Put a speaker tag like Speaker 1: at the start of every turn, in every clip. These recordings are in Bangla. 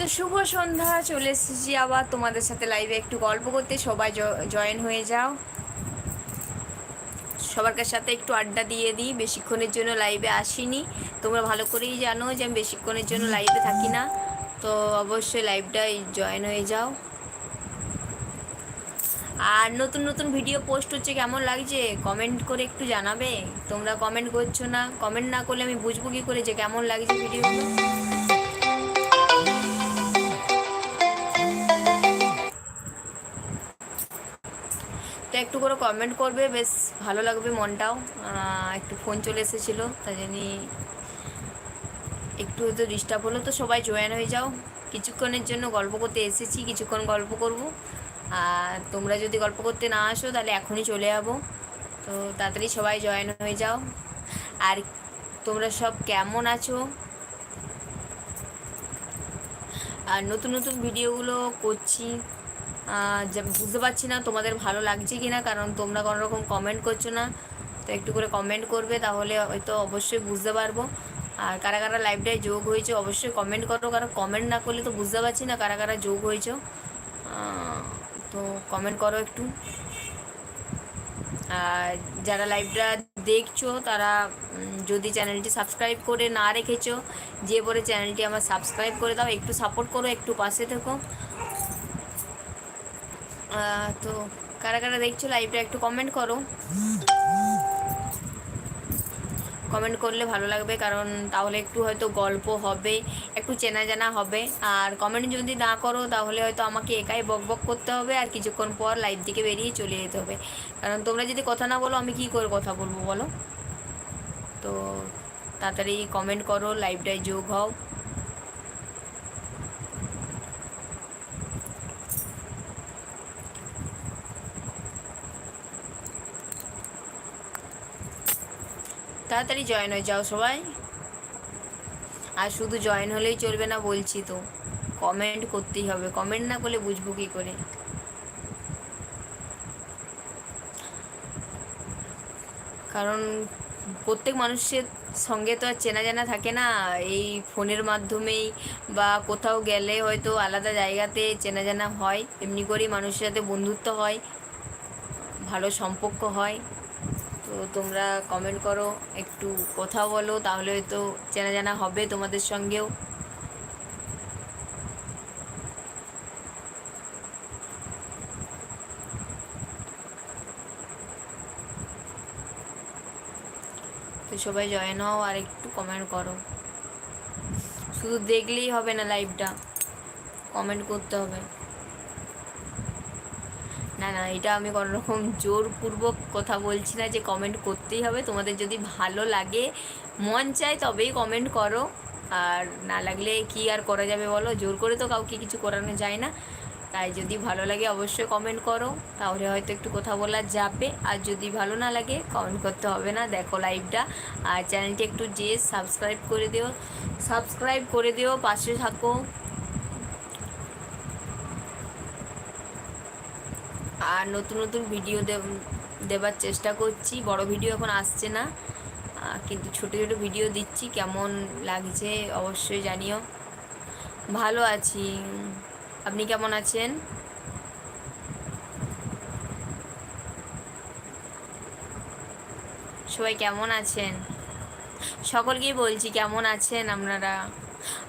Speaker 1: তো শুভ সন্ধ্যা, চলে এসেছি আবার তোমাদের সাথে লাইভে একটু গল্প করতে। সবাই জয়েন হয়ে যাও। সবার সাথে একটু আড্ডা দিয়ে দিই। বেশিক্ষণের জন্য লাইভে আসিনি। তোমরা ভালো করেই জানো যে আমি বেশিক্ষণের জন্য লাইভে থাকি না। তো অবশ্যই লাইভটাই জয়েন হয়ে যাও। আর নতুন নতুন ভিডিও পোস্ট হচ্ছে, কেমন লাগছে? কমেন্ট করে একটু জানাবে। তোমরা কমেন্ট করছ না। কমেন্ট না করলে আমি বুঝব কী করে যে কেমন লাগছে ভিডিওগুলো তো একটু করে কমেন্ট করবে, বেশ ভালো লাগবে মনটাও। একটু ফোন চলে এসেছিল, তাই জন্য একটু হয়তো ডিস্টার্ব হলো। তো সবাই জয়েন হয়ে যাও। কিছুক্ষণের জন্য গল্প করতে এসেছি, কিছুক্ষণ গল্প করব। আর তোমরা যদি গল্প করতে না আসো, তাহলে এখনই চলে যাব। তো তাড়াতাড়ি সবাই জয়েন হয়ে যাও। আর তোমরা সব কেমন আছো? আর নতুন নতুন ভিডিওগুলো করছি। বুঝতে পারছি না তোমাদের ভালো লাগছে কি না কারণ তোমরা কোনো রকম কমেন্ট করছ না। তো একটু করে কমেন্ট করবে, তাহলে হয়তো অবশ্যই বুঝতে পারব। আর কারা কারা লাইভটায় যোগ হয়েছে, অবশ্যই কমেন্ট করো, কারণ কমেন্ট না করলে তো বুঝতে পারছি না কারা কারা যোগ হয়েছ। তো কমেন্ট করো একটু। আর যারা লাইভটা দেখছ, তারা যদি চ্যানেলটি সাবস্ক্রাইব করে না রেখেছো, যে পরে চ্যানেলটি আমার সাবস্ক্রাইব করে দাও, একটু সাপোর্ট করো, একটু পাশে থেকো। তো কারা কারা দেখছ লাইভটা একটু কমেন্ট করো। কমেন্ট করলে ভালো লাগবে, কারণ তাহলে একটু হয়তো গল্প হবে, একটু চেনা জানা হবে। আর কমেন্ট যদি না করো, তাহলে হয়তো আমাকে একাই বক বক করতে হবে, আর কিছুক্ষণ পর লাইভ দিকে বেরিয়ে চলে যেতে হবে। কারণ তোমরা যদি কথা না বলো, আমি কি করে কথা বলব বলো? তো তাড়াতাড়ি কমেন্ট করো লাইভটায় যোগ হও। তাড়াতাড়ি জয়েন হয়ে যাও সবাই। আর শুধু জয়েন হলেই চলবে না বলছি তো। কমেন্ট করতেই হবে। কমেন্ট না করলে বুঝব কী করে। কারণ প্রত্যেক মানুষের সঙ্গে তো আর চেনা জানা থাকে না। এই ফোনের মাধ্যমেই বা কোথাও গেলে হয়তো আলাদা জায়গাতে চেনা জানা হয়। এমনি করেই মানুষের সাথে বন্ধুত্ব হয়। ভালো সম্পর্ক হয়। তো তোমরা কমেন্ট করো, একটু কথা বলো, তাহলে হয়তো চেনা জানা হবে তোমাদের সঙ্গেও। তো সবাই জয়েন হও আর একটু কমেন্ট করো। শুধু দেখলেই হবে না লাইভটা কমেন্ট করতে হবে। না না, এটা আমি কোনো রকম জোরপূর্বক কথা বলছি না যে কমেন্ট করতেই হবে। তোমাদের যদি ভালো লাগে, মন চায় তবেই কমেন্ট করো। আর না লাগলে কি আর করা যাবে বলো? জোর করে তো কাউকে কিছু করানো যায় না। তাই যদি ভালো লাগে অবশ্যই কমেন্ট করো। তাহলে হয়তো একটু কথা বলা যাবে। আর যদি ভালো না লাগে কমেন্ট করতে হবে না। দেখো লাইভটা আর চ্যানেলটি একটু যে সাবস্ক্রাইব করে দিও। সাবস্ক্রাইব করে দিও, পাশে থাকো। আর নতুন নতুন ভিডিও দেবার চেষ্টা করছি। বড় ভিডিও এখন আসছে না। কিন্তু ছোট ছোট ভিডিও দিচ্ছি। কেমন লাগছে অবশ্যই জানিও। ভালো আছি। আপনি কেমন আছেন? সবাই কেমন আছেন? সকলকেই বলছি কেমন আছেন আপনারা?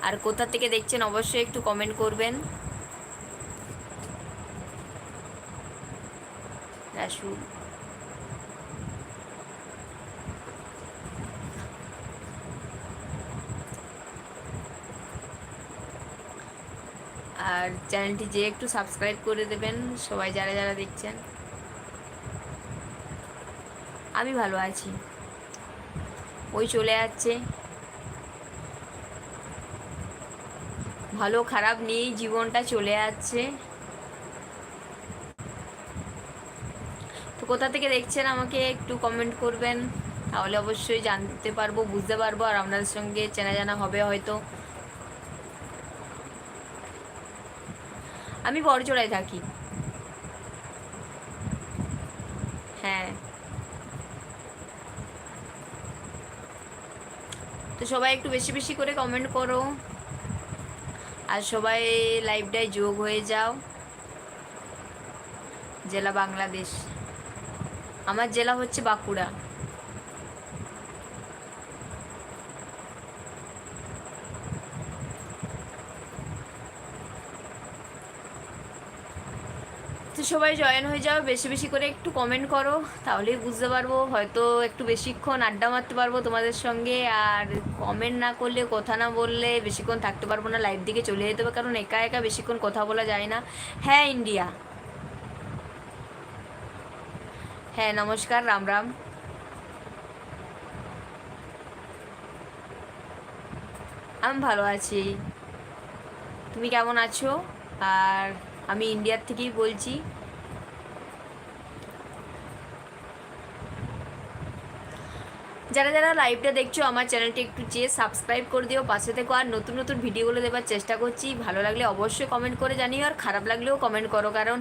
Speaker 1: আর কোথা থেকে দেখছেন অবশ্যই একটু কমেন্ট করবেন। রাসুল আর চ্যানেলটি যে একটু সাবস্ক্রাইব করে দেবেন, সবাই যারা যারা দেখছেন। আমি ভালো আছি। ওই চলে যাচ্ছে। ভালো খারাপ নিয়েই জীবনটা চলে যাচ্ছে। কোথা থেকে দেখছেন আমাকে একটু কমেন্ট করবেন? তাহলে অবশ্যই জানতে পারব, বুঝতে পারব, আর আপনাদের সঙ্গে চেনা জানা হবে হয়তো। আমি বড়জোড়ায় থাকি। হ্যাঁ। তো সবাই একটু বেশি বেশি করে কমেন্ট করো। আর সবাই লাইভটায় যোগ হয়ে যাও। জেলা বাংলাদেশ। আমার জেলা হচ্ছে বাঁকুড়া। তো সবাই জয়েন হয়ে যাও, বেশি বেশি করে একটু কমেন্ট করো, তাহলেই বুঝতে পারব, হয়তো একটু বেশিক্ষণ আড্ডা মারতে পারব তোমাদের সঙ্গে, আর কমেন্ট না করলে, কথা না বললে বেশিক্ষণ থাকতে পারব না লাইভ দিকে চলে যেতে হবে, কারণ একা একা বেশিক্ষণ কথা বলা যায় না। হ্যাঁ ইন্ডিয়া। হ্যাঁ নমস্কার, রাম রাম। আমি ভালো আছি। তুমি কেমন আছো? আর আমি ইন্ডিয়ার থেকেই বলছি যারা যারা লাইভটা দেখছ, আমার চ্যানেলটি একটু চেয়ে সাবস্ক্রাইব করে দিও। পাশে থেকো, আর নতুন নতুন ভিডিওগুলো দেওয়ার চেষ্টা করছি। ভালো লাগলে অবশ্যই কমেন্ট করে জানিও, আর খারাপ লাগলেও কমেন্ট করো। কারণ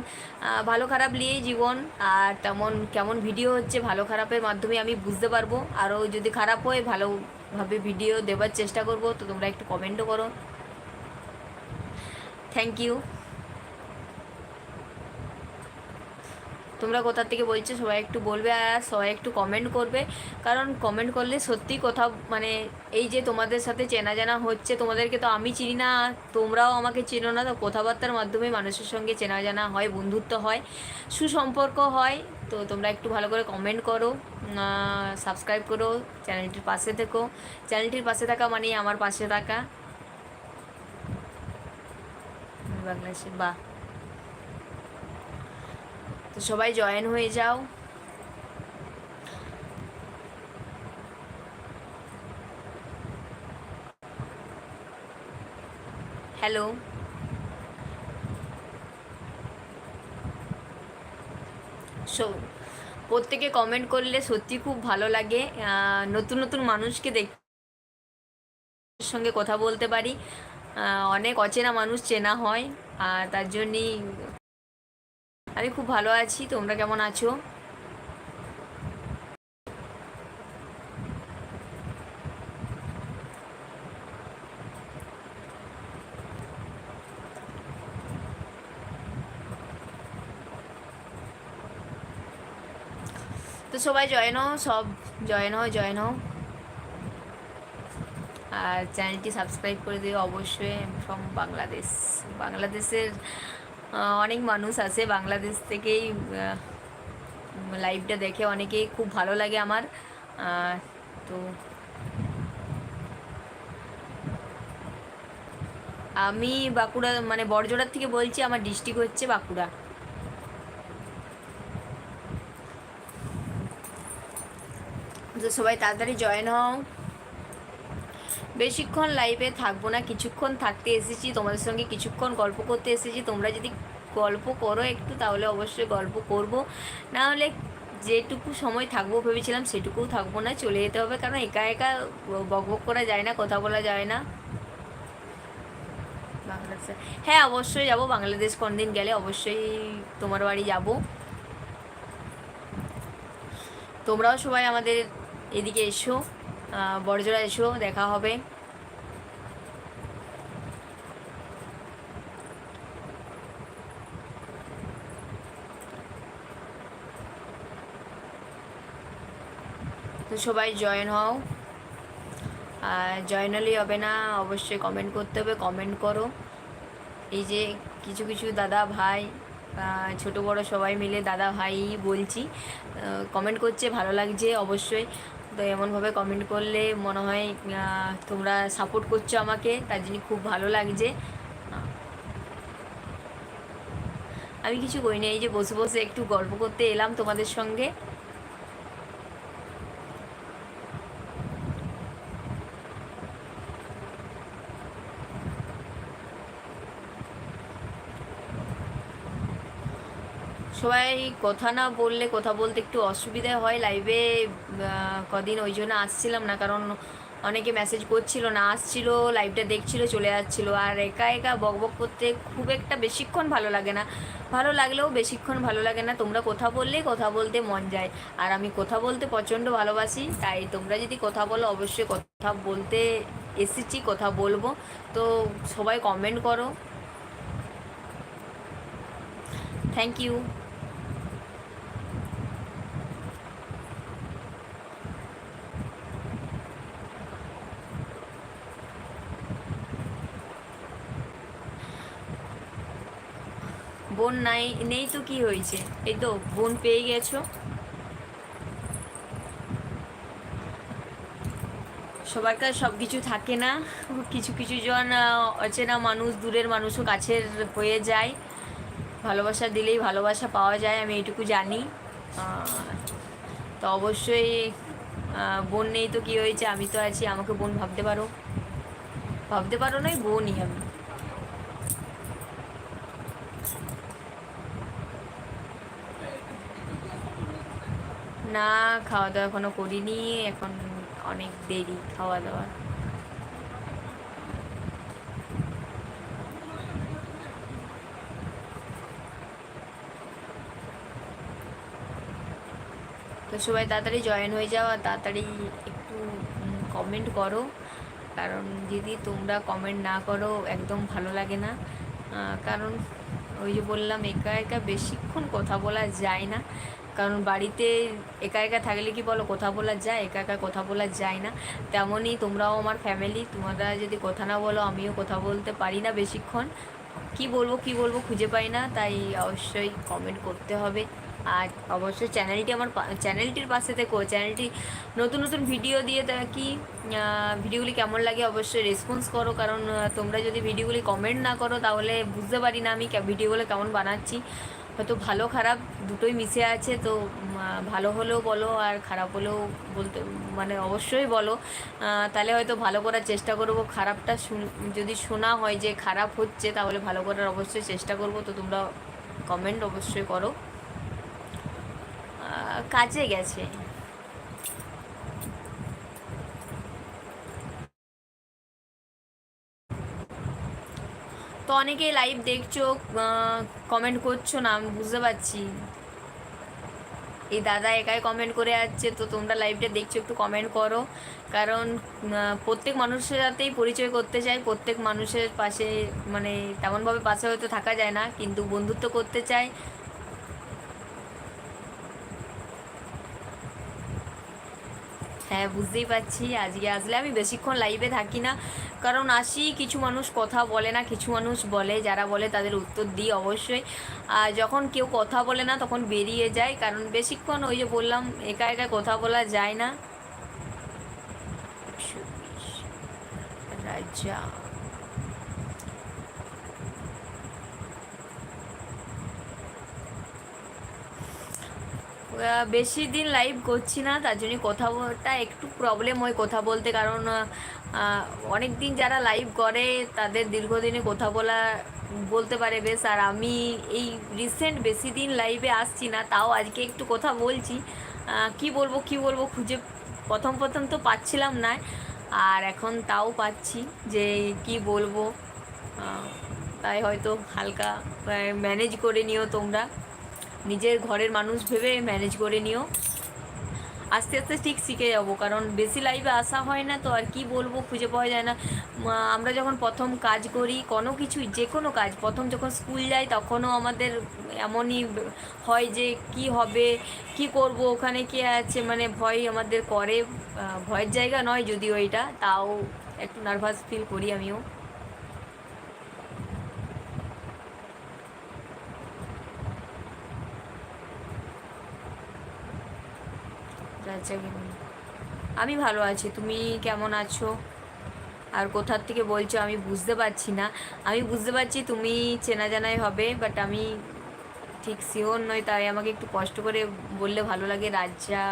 Speaker 1: ভালো খারাপ নিয়েই জীবন, আর তেমন, কেমন ভিডিও হচ্ছে, ভালো খারাপের মাধ্যমে আমি বুঝতে পারব। আরও যদি খারাপ হয়, ভালোভাবে ভিডিও দেওয়ার চেষ্টা করব। তো তোমরা একটু কমেন্টও করো। থ্যাংক ইউ তোমরা কোথা থেকে বলছো সবাই একটু বলবে আর সবাই একটু কমেন্ট করবে। কারণ কমেন্ট করলে সত্যি কোথাও মানে এই যে তোমাদের সাথে চেনা জানা হচ্ছে, তোমাদেরকে তো আমি চিনি না, তোমরাও আমাকে চিনো না, তো কথাবার্তার মাধ্যমে মানুষের সঙ্গে চেনা জানা হয়, বন্ধুত্ব হয়, সুসম্পর্ক হয়। তো তোমরা একটু ভালো করে কমেন্ট করো সাবস্ক্রাইব করো, চ্যানেলটির পাশে থেকো। চ্যানেলটির পাশে থাকা মানেই আমার পাশে থাকা। বাংলাদেশে বাহ তো সবাই জয়েন হয়ে যাও। হ্যালো। সো প্রত্যেকে কমেন্ট করলে সত্যি খুব ভালো লাগে। নতুন নতুন মানুষকে দেখ সঙ্গে কথা বলতে পারি। অনেক অচেনা মানুষ চেনা হয়, আর তার জন্যই আমি খুব ভালো আছি, তোমরা কেমন আছো? তো সবাই জয়েন হও সব জয়েন হও জয়েন হও আর চ্যানেলটি সাবস্ক্রাইব করে দিও অবশ্যই ফ্রম বাংলাদেশ, বাংলাদেশের অনেক মানুষ আছে বাংলাদেশ থেকেই লাইভটা দেখে অনেকেই খুব ভালো লাগে আমার। তো আমি বাঁকুড়া মানে বড়জোড়ার থেকে বলছি, আমার ডিস্ট্রিক্ট হচ্ছে বাঁকুড়া। তো সবাই তাড়াতাড়ি জয়েন হও। বেশিক্ষণ লাইভে থাকব না, কিছুক্ষণ থাকতে এসেছি, তোমাদের সঙ্গে কিছুক্ষণ গল্প করতে এসেছি। তোমরা যদি গল্প করো একটু, তাহলে অবশ্যই গল্প করব। না হলে যেটুকু সময় থাকব ভেবেছিলাম সেটুকুও থাকব না, চলে যেতে হবে, কারণ একা একা বকবক করা যায় না, কথা বলা যায় না। বাংলাদেশে। হ্যাঁ অবশ্যই যাব, বাংলাদেশ কোনদিন গেলে অবশ্যই তোমার বাড়ি যাব। তোমরাও সবাই আমাদের এদিকে এসো। বড়জোড়া এসো দেখা হবে। তো সবাই জয়েন হও। জয়েন হলেই হবে না, অবশ্যই কমেন্ট করতে হবে কমেন্ট করো। এই যে কিছু কিছু দাদা ভাই ছোট বড় সবাই মিলে দাদা ভাই বলছি কমেন্ট করছে, ভালো লাগছে, অবশ্যই। তো এমনভাবে কমেন্ট করলে মনে হয় তোমরা সাপোর্ট করছ আমাকে, তার জন্য খুব ভালো লাগছে। আমি কিছু করি না এই যে বসে বসে একটু গল্প করতে এলাম তোমাদের সঙ্গে। সবাই কথা না বললে, কথা বলতে একটু অসুবিধা হয় লাইভে কদিন ওই জন্য আসছিলাম না, কারণ অনেকে মেসেজ করছিল না, আসছিল লাইভটা দেখছিল, চলে যাচ্ছিল। আর একা একা বকবক করতে খুব একটা বেশিক্ষণ ভালো লাগে না। ভালো লাগলেও বেশিক্ষণ ভালো লাগে না। তোমরা কথা বললেই কথা বলতে মন যায়। আর আমি কথা বলতে প্রচণ্ড ভালোবাসি, তাই তোমরা যদি কথা বলো, অবশ্যই কথা বলতে এসেছি, কথা বলব। তো সবাই কমেন্ট করো। থ্যাংক ইউ বোন নাই, নেই তো কি হয়েছে? এই তো, বোন পেয়ে গেছো। সবার কাছে সব কিছু থাকে না, কিছু কিছু জন অচেনা মানুষ, দূরের মানুষও কাছের হয়ে যায়। ভালোবাসা দিলেই ভালোবাসা পাওয়া যায়, আমি এইটুকু জানি। তো অবশ্যই বোন নেই তো কী হয়েছে, আমি তো আছি, আমাকে বোন ভাবতে পারো। ভাবতে পারো নয় বোনই আমি। না খাওয়া দাওয়া এখনও করিনি, এখন অনেক দেরি খাওয়া দাওয়া তো সবাই তাড়াতাড়ি জয়েন হয়ে যাও আর তাড়াতাড়ি একটু কমেন্ট করো। কারণ যদি তোমরা কমেন্ট না করো, একদম ভালো লাগে না। কারণ ওই যে বললাম, একা একা বেশিক্ষণ কথা বলা যায় না। কারণ বাড়িতে একা একা থাকলে কি বলো, কথা বলা যায়, একা একা কথা বলা যায় না। তেমনই তোমরাও আমার ফ্যামিলি তোমরা যদি কথা না বলো, আমিও কথা বলতে পারি না বেশিক্ষণ। কি বলব কি বলব খুঁজে পাই না, তাই অবশ্যই কমেন্ট করতে হবে। আর অবশ্যই চ্যানেলটি আমার চ্যানেলটির পাশে থেকো। চ্যানেলটি নতুন নতুন ভিডিও দিয়ে কি ভিডিওগুলি কেমন লাগে অবশ্যই রেসপন্স করো। কারণ তোমরা যদি ভিডিওগুলি কমেন্ট না করো, তাহলে বুঝতে পারি না আমি ভিডিওগুলো কেমন বানাচ্ছি। হয়তো ভালো, খারাপ দুটোই মিশে আছে, তো ভালো হলেও বলো আর খারাপ হলেও বলতে মানে অবশ্যই বলো। তাহলে হয়তো ভালো করার চেষ্টা করব। খারাপটা যদি শোনা হয় যে খারাপ হচ্ছে, তাহলে ভালো করার অবশ্যই চেষ্টা করব। তো তোমরা কমেন্ট অবশ্যই করো। কাজে গেছে। তো অনেকেই লাইভ দেখছ কমেন্ট করছ না, আমি বুঝতে পারছি। এই দাদা একাই কমেন্ট করে যাচ্ছে তো তোমরা লাইভটা দেখছ, একটু কমেন্ট করো। কারণ প্রত্যেক মানুষের সাথেই পরিচয় করতে চাই, প্রত্যেক মানুষের পাশে মানে তেমনভাবে পাশে হয়তো থাকা যায় না, কিন্তু বন্ধুত্ব করতে চাই। হ্যাঁ বুঝতেই পারছি। আজকে আসলে আমি বেশিক্ষণ লাইভে থাকি না। কারণ আসি, কিছু মানুষ কথা বলে না, কিছু মানুষ বলে, যারা বলে তাদের উত্তর দিই অবশ্যই। আর যখন কেউ কথা বলে না, তখন বেরিয়ে যায়। কারণ বেশিক্ষণ ওই যে বললাম, একা একা কথা বলা যায় না। রাজা। বেশি দিন লাইভ করছি না, তার জন্য কথাটা একটু প্রবলেম হয় কথা বলতে। কারণ অনেক দিন যারা লাইভ করে, তাদের দীর্ঘদিনে কথা বলা, বলতে পারে বেশ। আর আমি এই রিসেন্ট বেশি দিন লাইভে আসছি না, তাও আজকে একটু কথা বলছি। কি বলব কি বলব, খুঁজে প্রথম প্রথম তো পাচ্ছিলাম না। আর এখন তাও পাচ্ছি যে কি বলব। তাই হয়তো হালকা ম্যানেজ করে নিও তোমরা। নিজের ঘরের মানুষ ভেবে ম্যানেজ করে নিও। আস্তে আস্তে ঠিক শিখে যাব, কারণ বেশি লাইভে আসা হয় না তো আর কি বলব, খুঁজে পাওয়া যায় না। আমরা যখন প্রথম কাজ করি, কোনো কিছু, যে কোনো কাজ, প্রথম যখন স্কুল যাই, তখনও আমাদের এমনই হয় যে, কি হবে, কি করব, ওখানে কে আছে মানে ভয় আমাদের করে। ভয়ের জায়গা নয় যদিও এটা, তাও একটু নার্ভাস ফিল করি আমিও। আমি ভালো আছি, তুমি কেমন আছো? আর কোথার থেকে বলছো আমি বুঝতে পারছি না। আমি বুঝতে পারছি তুমি চেনা জানাই হবে বাট আমি ঠিক শিওর নয় তাই আমাকে একটু কষ্ট করে বললে ভালো লাগে রাজা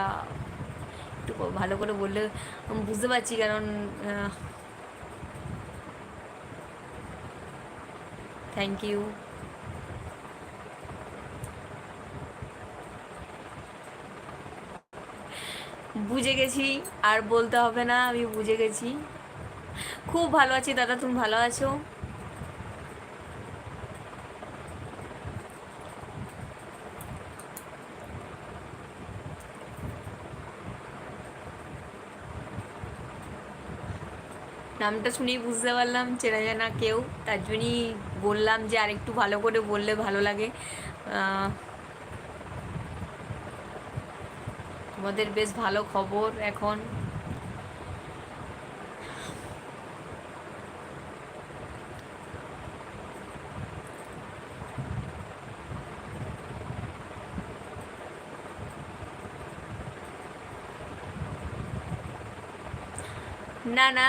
Speaker 1: একটু ভালো করে বললে বুঝতে পারছি কারণ থ্যাংক ইউ বুঝে গেছি, আর বলতে হবে না, আমি বুঝে গেছি। খুব ভালো আছি দাদা, তুমি ভালো আছো? নামটা শুনেই বুঝতে পারলাম, চেনা জানা কেউ। তার জন্যই বললাম যে আরেকটু ভালো করে বললে ভালো লাগে। তোমাদের বেশ ভালো খবর এখন। না না,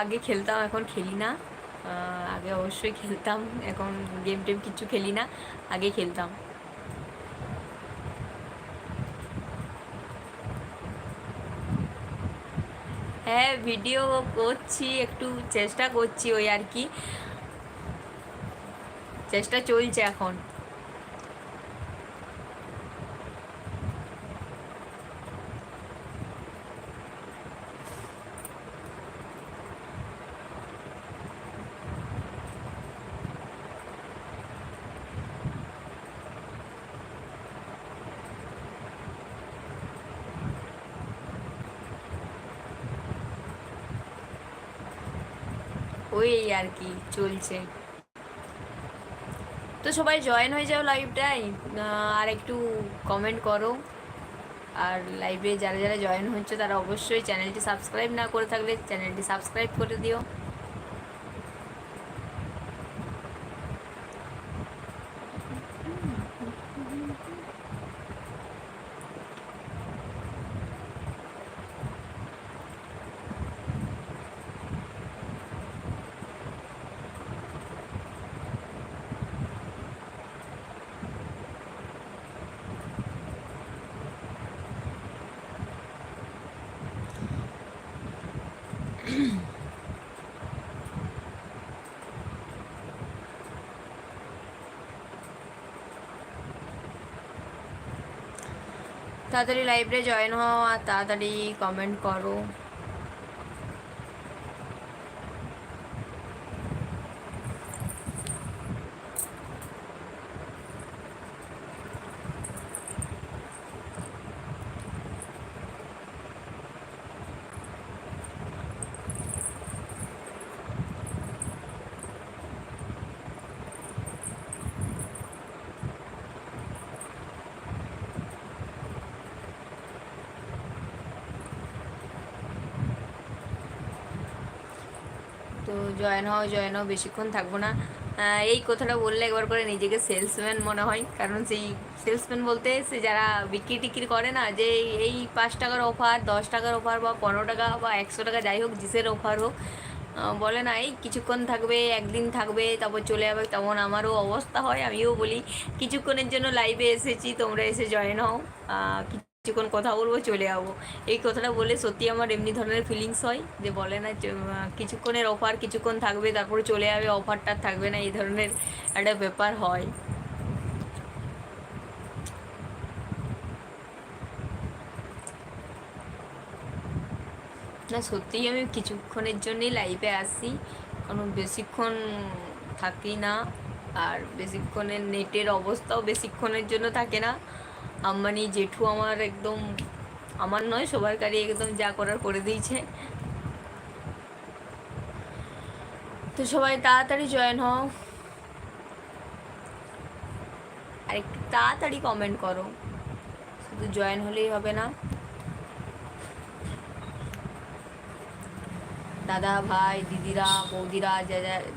Speaker 1: আগে খেলতাম, এখন খেলি না। আগে অবশ্যই খেলতাম, এখন গেম টেম কিছু খেলি না, আগে খেলতাম। হ্যাঁ ভিডিও করছি একটু চেষ্টা করছি ওই আর কি। চেষ্টা চলছে এখন। ওই আর কি চলছে। তো সবাই জয়েন হয়ে যাও লাইভটাই আর একটু কমেন্ট করো। আর লাইভে যারা যারা জয়েন হচ্ছে তারা অবশ্যই চ্যানেলটি সাবস্ক্রাইব না করে থাকলে চ্যানেলটি সাবস্ক্রাইব করে দিও। তাড়াতাড়ি লাইভে জয়েন হও আর তাড়াতাড়ি কমেন্ট করো। তো জয়েন হও জয়েন হও, বেশিক্ষণ থাকব না। এই কথাটা বললে একবার করে নিজেকে সেলসম্যান মনে হয়। কারণ সেই সেলসম্যান বলতে সে যারা বিক্রি টিক্রি করে না, যে এই পাঁচ টাকার অফার দশ টাকার অফার বা পনেরো টাকা বা একশো টাকা যাই হোক, জিসের অফার হোক বলে না, এই কিছুক্ষণ থাকবে, একদিন থাকবে, তারপর চলে যাবে। তেমন আমারও অবস্থা হয়, আমিও বলি, কিছুক্ষণের জন্য লাইভে এসেছি, তোমরা এসে জয়েন হও। কিছুক্ষণ কথা বলব, চলে যাব। এই কথাটা বলে সত্যি আমার এমনি ধরনের ফিলিংস হয় যে বলে না কিছুক্ষণের অফার কিছুক্ষণ থাকবে, তারপরে চলে যাবে অফারটা থাকবে না, এই ধরনের একটা ব্যাপার হয়। না, সত্যিই আমি কিছুক্ষণের জন্যই লাইভে আসি কারণ বেশিক্ষণ থাকি না, আর বেশিক্ষণের নেটের অবস্থাও বেশিক্ষণের জন্য থাকে না। আম্বানি, জেঠু আমার একদম, আমার নয় সবার কারি একদম যা করার করে দিয়েছে। তো সবাই তাড়াতাড়ি জয়েন হও। আর একটু তাড়াতাড়ি কমেন্ট করো। শুধু জয়েন হলেই হবে না। দাদা, ভাই, দিদিরা, বৌদিরা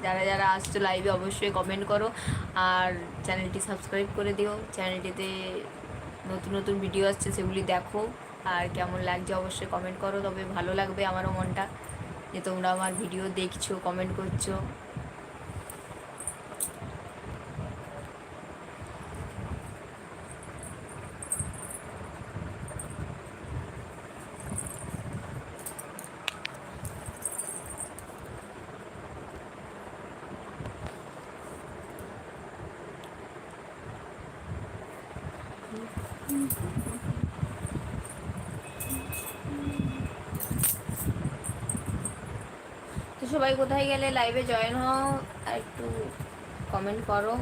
Speaker 1: যারা যারা আসছো লাইভে অবশ্যই কমেন্ট করো। আর চ্যানেলটি সাবস্ক্রাইব করে দিও। চ্যানেলটিতে নতুন নতুন ভিডিও আসছে, সেগুলি দেখো। আর কেমন লাগছে অবশ্যই কমেন্ট করো, তবে ভালো লাগবে আমারও মনটা। যে তোমরা আমার ভিডিও দেখছ কমেন্ট করছ। কোথায় গেলে লাইভে জয়েন হও, আর একটু কমেন্ট করো।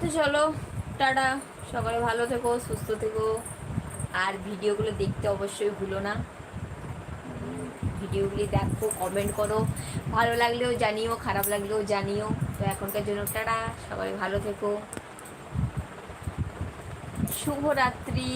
Speaker 1: তো চলো, টাটা। সকালে ভালো থেকো, সুস্থ থেকো। আর ভিডিওগুলো দেখতে অবশ্যই ভুলো না। ভিডিওগুলি দেখো কমেন্ট করো। ভালো লাগলেও জানিও, খারাপ লাগলেও জানিও। তো এখনকার জন্য টাটা, সবাই ভালো থেকো। শুভরাত্রি।